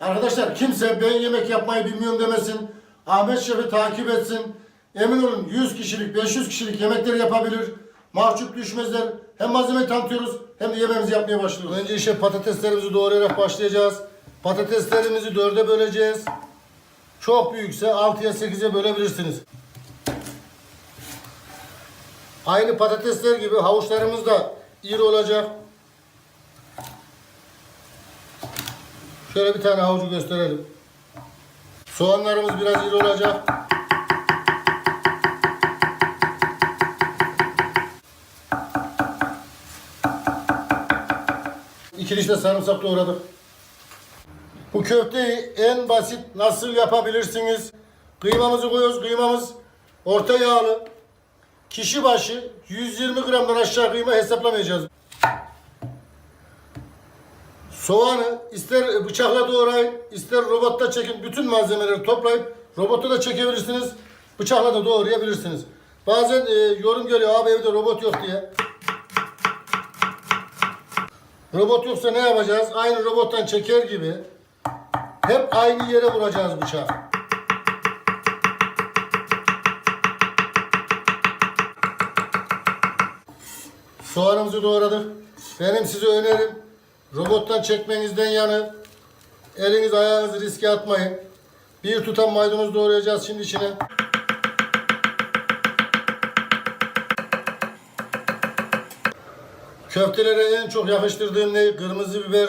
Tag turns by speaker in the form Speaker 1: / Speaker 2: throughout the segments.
Speaker 1: Arkadaşlar kimse ben yemek yapmayı bilmiyorum demesin. Ahmet Şef'i takip etsin. Emin olun 100 kişilik, 500 kişilik yemekleri yapabilir. Mahcup düşmezler. Hem malzemeyi tanıtıyoruz hem de yemeğimizi yapmaya başlıyoruz. Önce işe patateslerimizi doğrayarak başlayacağız. Patateslerimizi dörde böleceğiz. Çok büyükse 6'ya 8'e bölebilirsiniz. Aynı patatesler gibi havuçlarımız da iri olacak. Şöyle bir tane havucu gösterelim. Soğanlarımız biraz iri olacak. İki diş de sarımsak doğradık. Bu köfteyi en basit nasıl yapabilirsiniz? Kıymamızı koyuyoruz. Kıymamız orta yağlı. Kişi başı 120 gramdan aşağı kıyma hesaplamayacağız. Soğanı ister bıçakla doğrayın, ister robotta çekin. Bütün malzemeleri toplayıp robotta da çekebilirsiniz. Bıçakla da doğrayabilirsiniz. Bazen e, yorum geliyor abi evde robot yok diye. Robot yoksa ne yapacağız? Aynı robottan çeker gibi hep aynı yere vuracağız bıçağı. Soğanımızı doğradık. Benim size önerim robottan çekmenizden yanı eliniz ayağınızı riske atmayın. Bir tutam maydanoz doğrayacağız şimdi içine. Köftelere en çok yakıştırdığım ne? Kırmızı biber.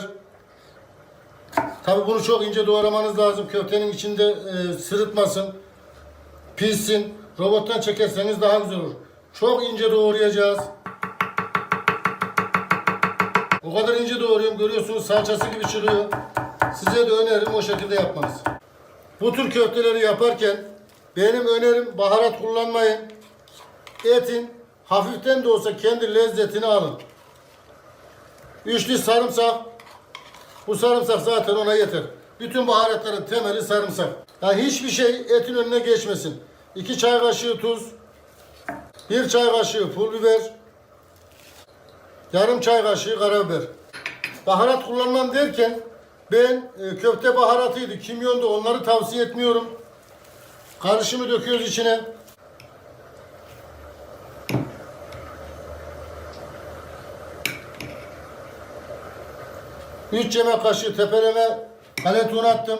Speaker 1: Tabi bunu çok ince doğramanız lazım. Köftenin içinde e, sırıtmasın, pişsin. Robottan çekerseniz daha güzel olur. Çok ince doğrayacağız. O kadar ince doğruyorum görüyorsunuz salçası gibi çıkıyor. Size de önerim o şekilde yapmanız. Bu tür köfteleri yaparken benim önerim baharat kullanmayın. Etin hafiften de olsa kendi lezzetini alın. Üçlü sarımsak. Bu sarımsak zaten ona yeter. Bütün baharatların temeli sarımsak. Yani hiçbir şey etin önüne geçmesin. 2 çay kaşığı tuz. 1 çay kaşığı pul biber. Yarım çay kaşığı karabiber. Baharat kullanmam derken ben e, köfte baharatıydı, kimyondu onları tavsiye etmiyorum. Karışımı döküyoruz içine. Üç yemek kaşığı tepeleme kalet un attım.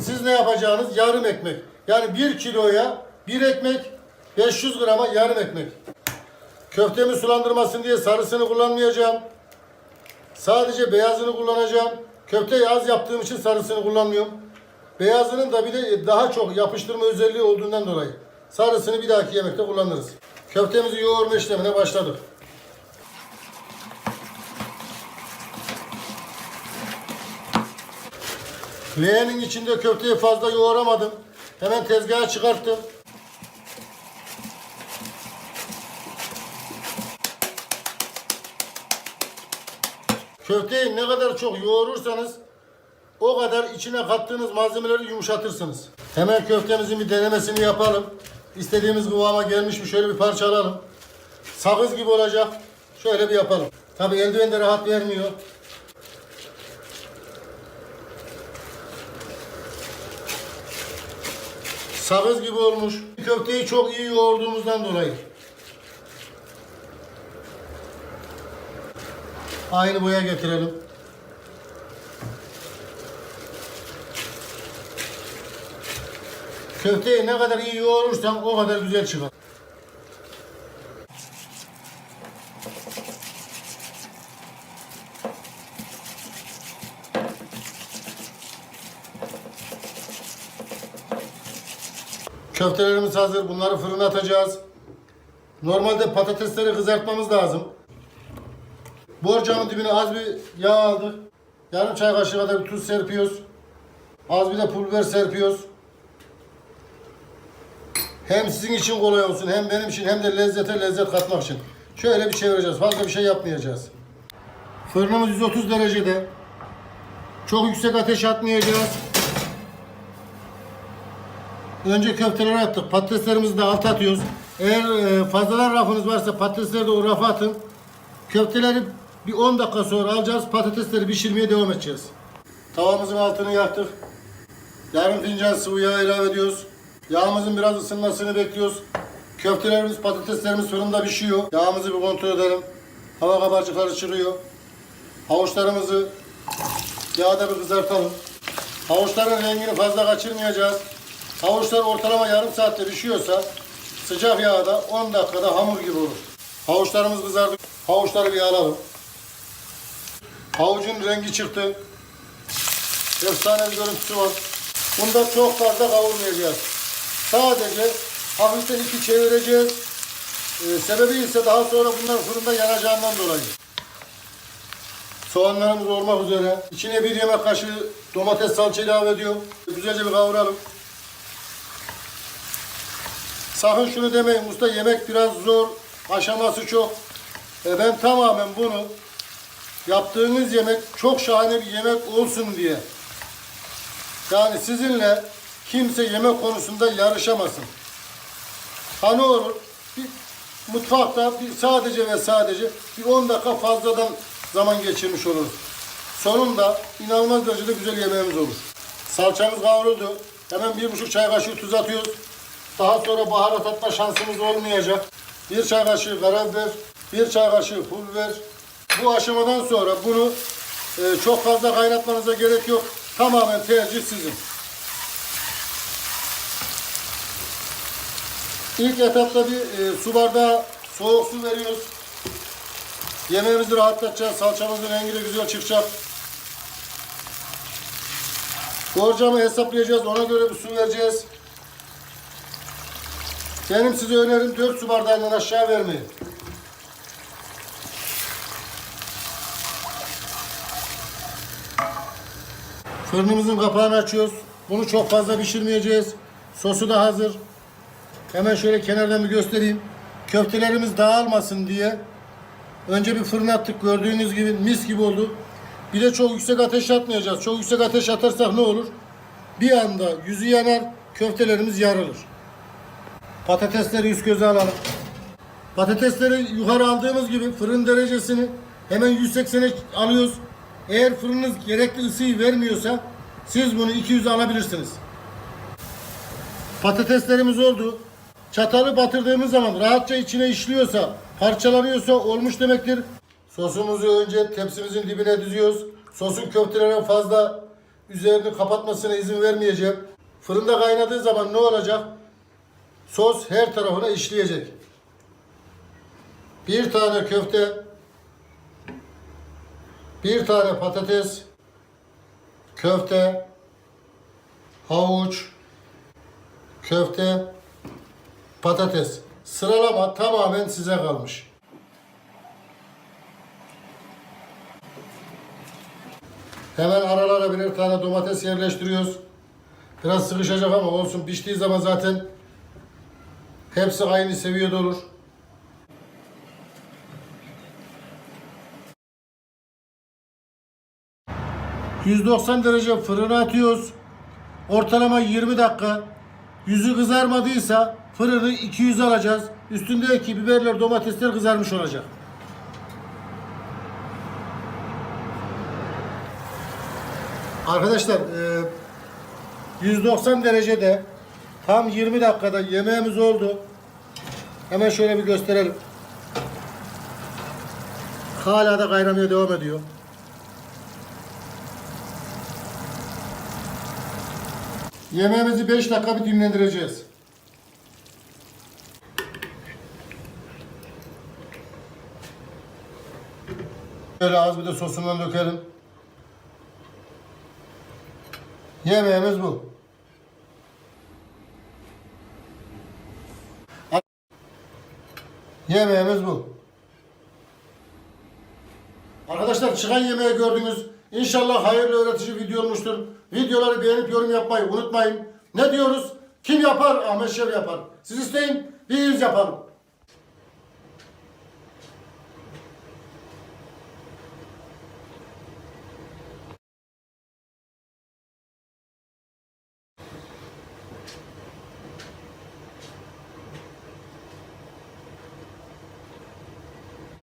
Speaker 1: Siz ne yapacaksınız? Yarım ekmek. Yani bir kiloya bir ekmek, 500 grama yarım ekmek. Köftemi sulandırmasın diye sarısını kullanmayacağım. Sadece beyazını kullanacağım. Köfteyi az yaptığım için sarısını kullanmıyorum. Beyazının da bir de daha çok yapıştırma özelliği olduğundan dolayı. Sarısını bir dahaki yemekte kullanırız. Köftemizi yoğurma işlemine başladık. Leğenin içinde köfteyi fazla yoğuramadım. Hemen tezgaha çıkarttım. Köfteyi ne kadar çok yoğurursanız o kadar içine kattığınız malzemeleri yumuşatırsınız. Hemen köftemizin bir denemesini yapalım. İstediğimiz kıvama gelmiş mi şöyle bir parça alalım. Sakız gibi olacak. Şöyle bir yapalım. Tabi eldiven de rahat vermiyor. Sakız gibi olmuş. Köfteyi çok iyi yoğurduğumuzdan dolayı. Aynı boya getirelim. Köfteyi ne kadar iyi yoğurursam o kadar güzel çıkar. Köftelerimiz hazır. Bunları fırına atacağız. Normalde patatesleri kızartmamız lazım. Borcamın dibine az bir yağ aldık. Yarım çay kaşığı kadar bir tuz serpiyoruz. Az bir de pul biber serpiyoruz. Hem sizin için kolay olsun hem benim için hem de lezzete lezzet katmak için. Şöyle bir çevireceğiz. Fazla bir şey yapmayacağız. Fırınımız 130 derecede. Çok yüksek ateş atmayacağız. Önce köfteleri attık. Patateslerimizi de alta atıyoruz. Eğer e, fazladan rafınız varsa patatesleri de o rafa atın. Köfteleri bir 10 dakika sonra alacağız. Patatesleri pişirmeye devam edeceğiz. Tavamızın altını yaktık. Yarım fincan sıvı yağ ilave ediyoruz. Yağımızın biraz ısınmasını bekliyoruz. Köftelerimiz, patateslerimiz fırında pişiyor. Yağımızı bir kontrol edelim. Hava kabarcıkları çıkıyor. Havuçlarımızı yağda bir kızartalım. Havuçların rengini fazla kaçırmayacağız. Havuçlar ortalama yarım saatte pişiyorsa sıcak yağda 10 dakikada hamur gibi olur. Havuçlarımız kızardı. Havuçları bir alalım. Havucun rengi çıktı. Efsane bir görüntüsü var. Bunda çok fazla kavurmayacağız. Sadece hafiften iki çevireceğiz. Ee, sebebi ise daha sonra bunlar fırında yanacağından dolayı. Soğanlarımız olmak üzere. İçine bir yemek kaşığı domates salça ilave ediyorum. Güzelce bir kavuralım. Sakın şunu demeyin usta yemek biraz zor, aşaması çok. E ben tamamen bunu yaptığınız yemek çok şahane bir yemek olsun diye. Yani sizinle kimse yemek konusunda yarışamasın. Ha olur? Bir mutfakta bir sadece ve sadece bir 10 dakika fazladan zaman geçirmiş oluruz. Sonunda inanılmaz derecede güzel yemeğimiz olur. Salçamız kavruldu. Hemen bir buçuk çay kaşığı tuz atıyoruz. Daha sonra baharat atma şansımız olmayacak. Bir çay kaşığı karabiber, bir çay kaşığı pul biber. Bu aşamadan sonra bunu e, çok fazla kaynatmanıza gerek yok. Tamamen tercih sizin. İlk etapta bir e, su bardağı soğuk su veriyoruz. Yemeğimizi rahatlatacağız. Salçamızın rengi de güzel çıkacak. Borcamı hesaplayacağız. Ona göre bir su vereceğiz. Benim size önerim 4 su bardağından aşağı vermeyin. Fırınımızın kapağını açıyoruz. Bunu çok fazla pişirmeyeceğiz. Sosu da hazır. Hemen şöyle kenardan bir göstereyim. Köftelerimiz dağılmasın diye önce bir fırına attık. Gördüğünüz gibi mis gibi oldu. Bir de çok yüksek ateş atmayacağız. Çok yüksek ateş atarsak ne olur? Bir anda yüzü yanar, köftelerimiz yarılır. Patatesleri üst göze alalım. Patatesleri yukarı aldığımız gibi fırın derecesini hemen 180'e alıyoruz. Eğer fırınınız gerekli ısıyı vermiyorsa siz bunu 200'e alabilirsiniz. Patateslerimiz oldu. Çatalı batırdığımız zaman rahatça içine işliyorsa, parçalanıyorsa olmuş demektir. Sosumuzu önce tepsimizin dibine diziyoruz. Sosun köftelere fazla üzerini kapatmasına izin vermeyeceğim. Fırında kaynadığı zaman ne olacak? Sos her tarafına işleyecek. Bir tane köfte, bir tane patates, köfte, havuç, köfte, patates. Sıralama tamamen size kalmış. Hemen aralara birer tane domates yerleştiriyoruz. Biraz sıkışacak ama olsun. Piştiği zaman zaten hepsi aynı seviyede olur. ...190 derece fırına atıyoruz. Ortalama 20 dakika. Yüzü kızarmadıysa fırını 200 alacağız. Üstündeki biberler, domatesler kızarmış olacak. Arkadaşlar e, 190 derecede tam 20 dakikada yemeğimiz oldu. Hemen şöyle bir gösterelim. Hala da kaynamaya devam ediyor. Yemeğimizi 5 dakika bir dinlendireceğiz. Şöyle az bir de sosundan dökelim. Yemeğimiz bu. Yemeğimiz bu. Arkadaşlar çıkan yemeği gördünüz. İnşallah hayırlı öğretici video olmuştur. Videoları beğenip yorum yapmayı unutmayın. Ne diyoruz? Kim yapar? Ahmet Şev yapar. Siz isteyin, biz yapalım.